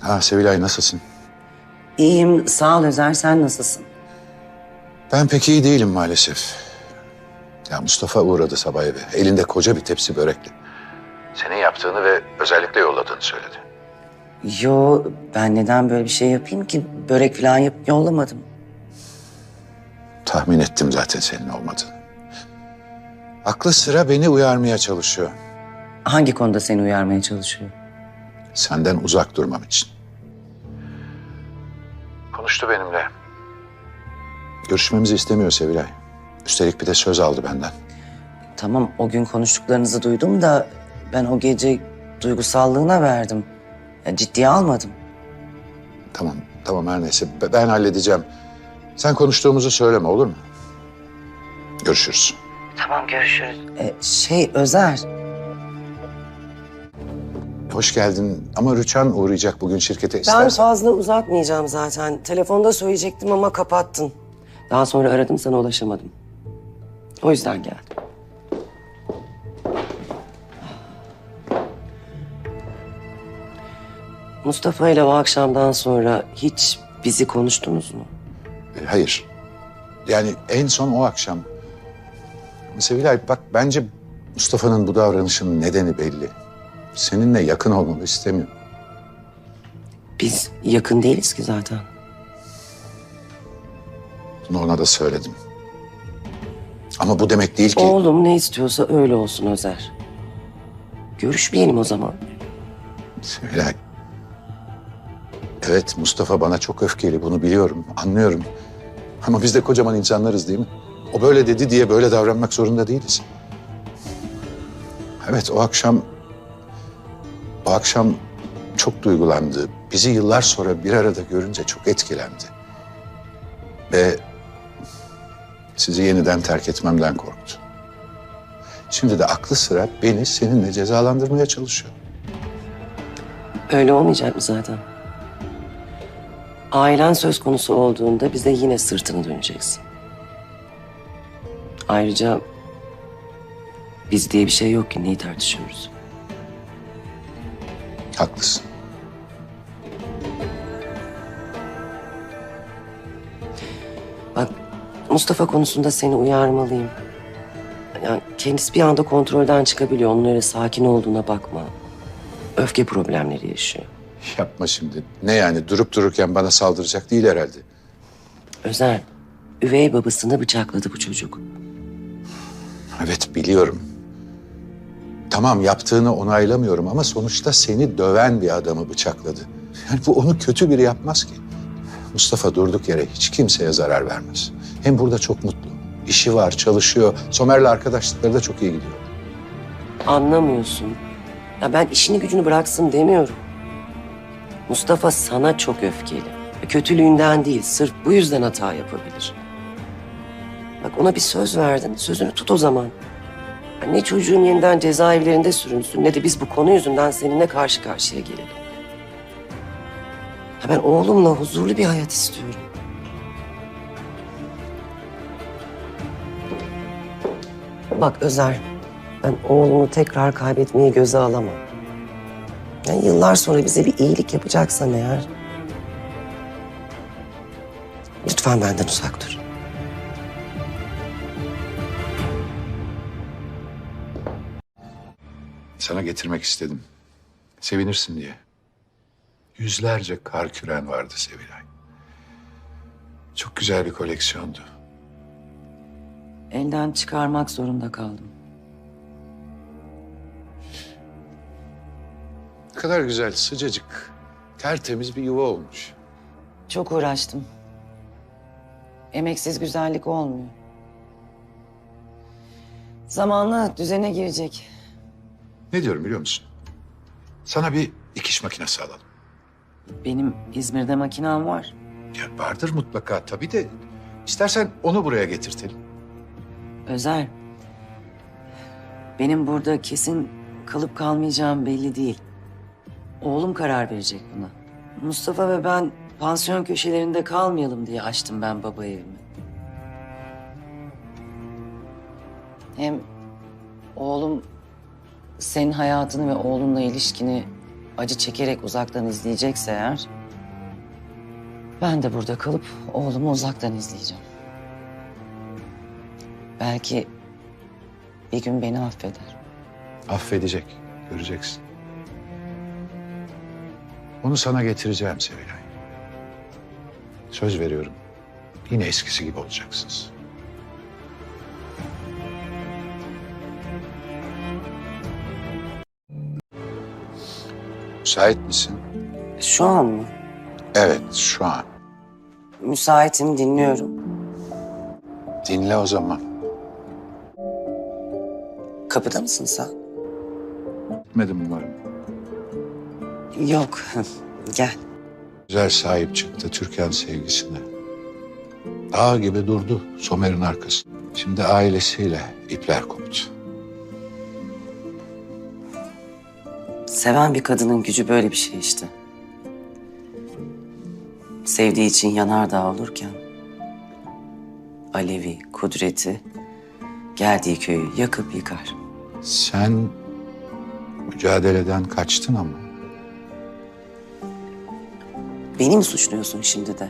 Ha Sevilay nasılsın? İyiyim, sağ ol Özer. Sen nasılsın? Ben pek iyi değilim maalesef. Ya Mustafa uğradı sabah eve. Elinde koca bir tepsi börekle. Senin yaptığını ve özellikle yolladığını söyledi. Yo, ben neden böyle bir şey yapayım ki? Börek falan yapıp yollamadım. Tahmin ettim zaten senin olmadığını. Aklı sıra beni uyarmaya çalışıyor. Hangi konuda seni uyarmaya çalışıyor? Senden uzak durmam için. Konuştu benimle. Görüşmemizi istemiyor Sevilay. Üstelik bir de söz aldı benden. Tamam, o gün konuştuklarınızı duydum da ben o gece duygusallığına verdim. Ya, ciddiye almadım. Tamam, tamam her neyse. Be- Ben halledeceğim. Sen konuştuğumuzu söyleme olur mu? Görüşürüz. Tamam, görüşürüz. E, şey, Özer, Hoş geldin ama Rüçhan uğrayacak bugün şirkete Ben istersen. fazla uzatmayacağım zaten. Telefonda söyleyecektim ama kapattın. daha sonra aradım sana ulaşamadım. O yüzden geldim. Mustafa ile o akşamdan sonra hiç bizi konuştunuz mu? E, Hayır. Yani en son o akşam. Sevilay bak bence Mustafa'nın bu davranışının nedeni belli. Seninle yakın olmamı istemiyor. Biz yakın değiliz ki zaten. Bunu ona da söyledim. Ama bu demek değil ki... Oğlum ne istiyorsa öyle olsun Özer. Görüşmeyelim o zaman. Sevilay. Evet Mustafa bana çok öfkeli bunu biliyorum, anlıyorum. Ama biz de kocaman insanlarız değil mi? O böyle dedi diye böyle davranmak zorunda değiliz. Evet o akşam... O akşam çok duygulandı. Bizi yıllar sonra bir arada görünce çok etkilendi. Ve sizi yeniden terk etmemden korktu. Şimdi de aklı sıra beni seninle cezalandırmaya çalışıyor. Öyle olmayacak mı zaten? Ailen söz konusu olduğunda bize yine sırtını döneceksin. Ayrıca biz diye bir şey yok ki neyi tartışıyoruz? Haklısın. Bak Mustafa konusunda seni uyarmalıyım. Yani kendisi bir anda kontrolden çıkabiliyor. Onun öyle sakin olduğuna bakma. Öfke problemleri yaşıyor. Yapma şimdi. Ne yani durup dururken bana saldıracak değil herhalde. Özel, üvey babasını bıçakladı bu çocuk. Evet biliyorum. Tamam yaptığını onaylamıyorum ama sonuçta seni döven bir adamı bıçakladı. Yani bu onu kötü biri yapmaz ki. Mustafa durduk yere hiç kimseye zarar vermez. Hem burada çok mutlu. İşi var, çalışıyor. Somer'le arkadaşlıkları da çok iyi gidiyor. Anlamıyorsun. Ya ben işini gücünü bıraksın demiyorum. Mustafa sana çok öfkeli. Kötülüğünden değil, sırf bu yüzden hata yapabilir. Bak ona bir söz verdin, sözünü tut o zaman. Ne çocuğun yeniden cezaevlerinde sürünsün ne de biz bu konu yüzünden seninle karşı karşıya gelelim. Ya ben oğlumla huzurlu bir hayat istiyorum. Bak Özer, ben oğlumu tekrar kaybetmeyi göze alamam. Yani yıllar sonra bize bir iyilik yapacaksan eğer... Lütfen benden uzak dur. Sana getirmek istedim. Sevinirsin diye. Yüzlerce kar küren vardı Sevilay. Çok güzel bir koleksiyondu. Elden çıkarmak zorunda kaldım. Ne kadar güzel, sıcacık, tertemiz bir yuva olmuş. Çok uğraştım. Emeksiz güzellik olmuyor. Zamanla düzene girecek. Ne diyorum biliyor musun? Sana bir dikiş makinesi alalım. Benim İzmir'de makinem var. Ya vardır mutlaka tabii de istersen onu buraya getirtelim. Özer. Benim burada kesin kalıp kalmayacağım belli değil. Oğlum karar verecek buna. Mustafa ve ben pansiyon köşelerinde kalmayalım diye açtım ben baba evimi. Hem oğlum senin hayatını ve oğlunla ilişkini acı çekerek uzaktan izleyecekse eğer... ...ben de burada kalıp oğlumu uzaktan izleyeceğim. Belki bir gün beni affeder. Affedecek, göreceksin. Onu sana getireceğim Sevilay. Söz veriyorum. Yine eskisi gibi olacaksınız. Müsait misin? Şu an mı? Evet, şu an. Müsaitim, dinliyorum. Dinle o zaman. Kapıda mısın sen? Gitmedim umarım. Yok, gel. Güzel sahip çıktı Türkan sevgisine. Dağ gibi durdu Somer'in arkasında. Şimdi ailesiyle ipler koptu. Seven bir kadının gücü böyle bir şey işte. Sevdiği için yanardağ olurken... Alevi, kudreti geldiği köyü yakıp yıkar. Sen mücadeleden kaçtın ama. Beni mi suçluyorsun şimdi de?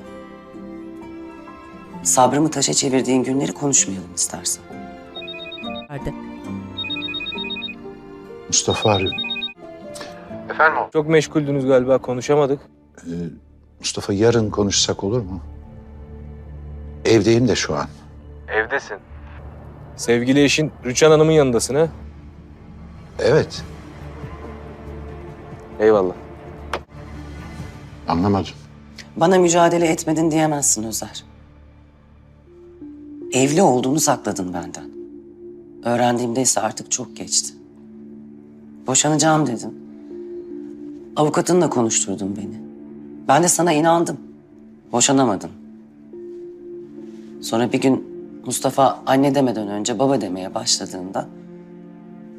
Sabrımı taşa çevirdiğin günleri konuşmayalım istersen. Mustafa arıyor. Çok meşguldünüz galiba konuşamadık. Ee, Mustafa yarın konuşsak olur mu? Evdeyim de şu an. Evdesin. Sevgili eşin Rüçhan Hanım'ın yanındasın ha? Evet, Eyvallah. anlamadım. Bana mücadele etmedin diyemezsin Özer. Evli olduğunu sakladın benden. Öğrendiğimde ise artık çok geçti. Boşanacağım dedin. Avukatınla konuşturdun beni. Ben de sana inandım. Boşanamadın. Sonra bir gün Mustafa anne demeden önce baba demeye başladığında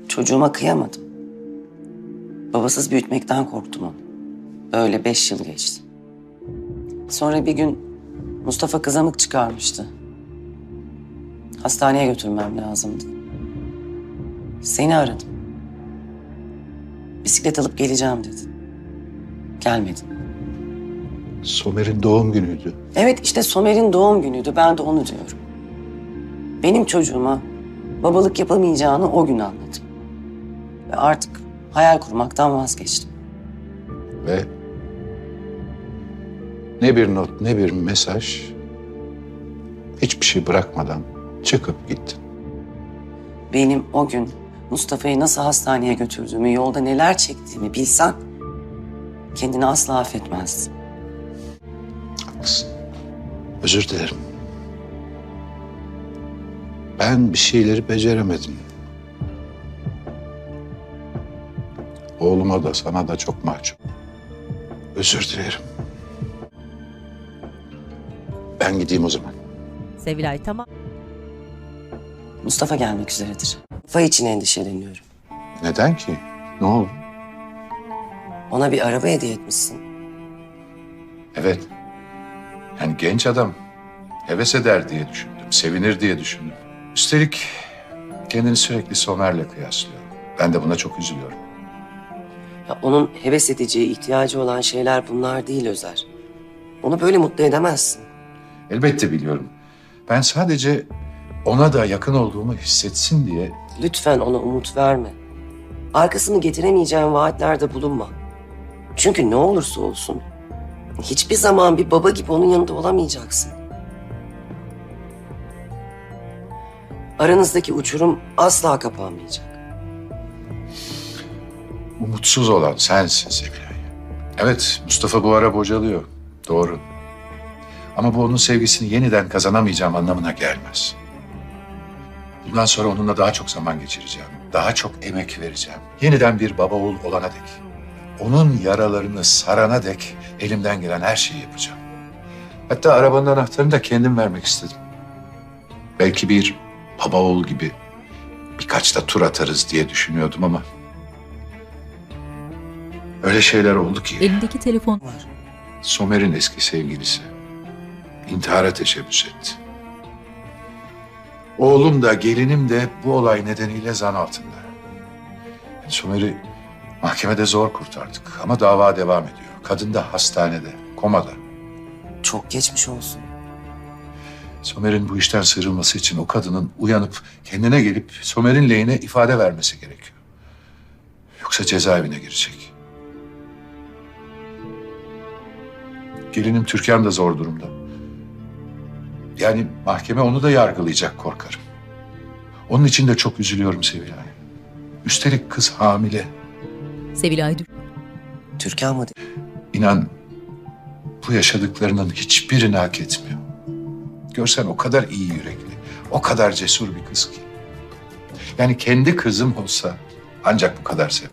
çocuğuma kıyamadım. Babasız büyütmekten korktum onu. Öyle beş yıl geçti. Sonra bir gün Mustafa kızamık çıkarmıştı. Hastaneye götürmem lazımdı. Seni aradım. Bisiklet alıp geleceğim dedin. Gelmedin. Somer'in doğum günüydü. Evet işte Somer'in doğum günüydü. Ben de onu diyorum. Benim çocuğuma babalık yapamayacağını o gün anladım. Ve artık hayal kurmaktan vazgeçtim. Ve ne bir not ne bir mesaj hiçbir şey bırakmadan çıkıp gittin. Benim o gün Mustafa'yı nasıl hastaneye götürdüğümü, yolda neler çektiğimi bilsen kendini asla affetmezdin. Haklısın. Özür dilerim. Ben bir şeyleri beceremedim. Oğluma da sana da çok mahcup. Özür dilerim. Ben gideyim o zaman. Sevilay tamam. Mustafa gelmek üzeredir. Mustafa için endişeleniyorum. Neden ki? Ne oldu? Ona bir araba hediye etmişsin. Evet. Yani genç adam heves eder diye düşündüm. Sevinir diye düşündüm. Üstelik kendini sürekli Somer'le kıyaslıyor. Ben de buna çok üzülüyorum. Ya onun heves edeceği, ihtiyacı olan şeyler bunlar değil Özer. Onu böyle mutlu edemezsin. Elbette biliyorum. Ben sadece ona da yakın olduğumu hissetsin diye Lütfen ona umut verme. Arkasını getiremeyeceğin vaatlerde bulunma. Çünkü ne olursa olsun hiçbir zaman bir baba gibi onun yanında olamayacaksın. Aranızdaki uçurum asla kapanmayacak. umutsuz olan sensin Sevilay. Evet Mustafa bu ara bocalıyor. Doğru. Ama bu onun sevgisini yeniden kazanamayacağım anlamına gelmez. Bundan sonra onunla daha çok zaman geçireceğim. Daha çok emek vereceğim. Yeniden bir baba oğul olana dek. Onun yaralarını sarana dek elimden gelen her şeyi yapacağım. Hatta arabanın anahtarını da kendim vermek istedim. Belki bir baba oğul gibi birkaç da tur atarız diye düşünüyordum ama... Öyle şeyler oldu ki Elindeki telefon Somer'in eski sevgilisi intihara teşebbüs etti. Oğlum da gelinim de bu olay nedeniyle zan altında. Somer'i Mahkemede zor kurtardık ama dava devam ediyor. Kadın da hastanede, komada. Çok geçmiş olsun. Somer'in bu işten sıyrılması için o kadının uyanıp kendine gelip Somer'in lehine ifade vermesi gerekiyor. Yoksa cezaevine girecek. Gelinim Türkan da zor durumda. Yani mahkeme onu da yargılayacak korkarım. Onun için de çok üzülüyorum Sevilay. Üstelik kız hamile. Sevilay Dür- Türkan mı? İnan bu yaşadıklarının hiçbirini hak etmiyor. Görsen o kadar iyi yürekli, o kadar cesur bir kız ki. Yani kendi kızım olsa ancak bu kadar sev.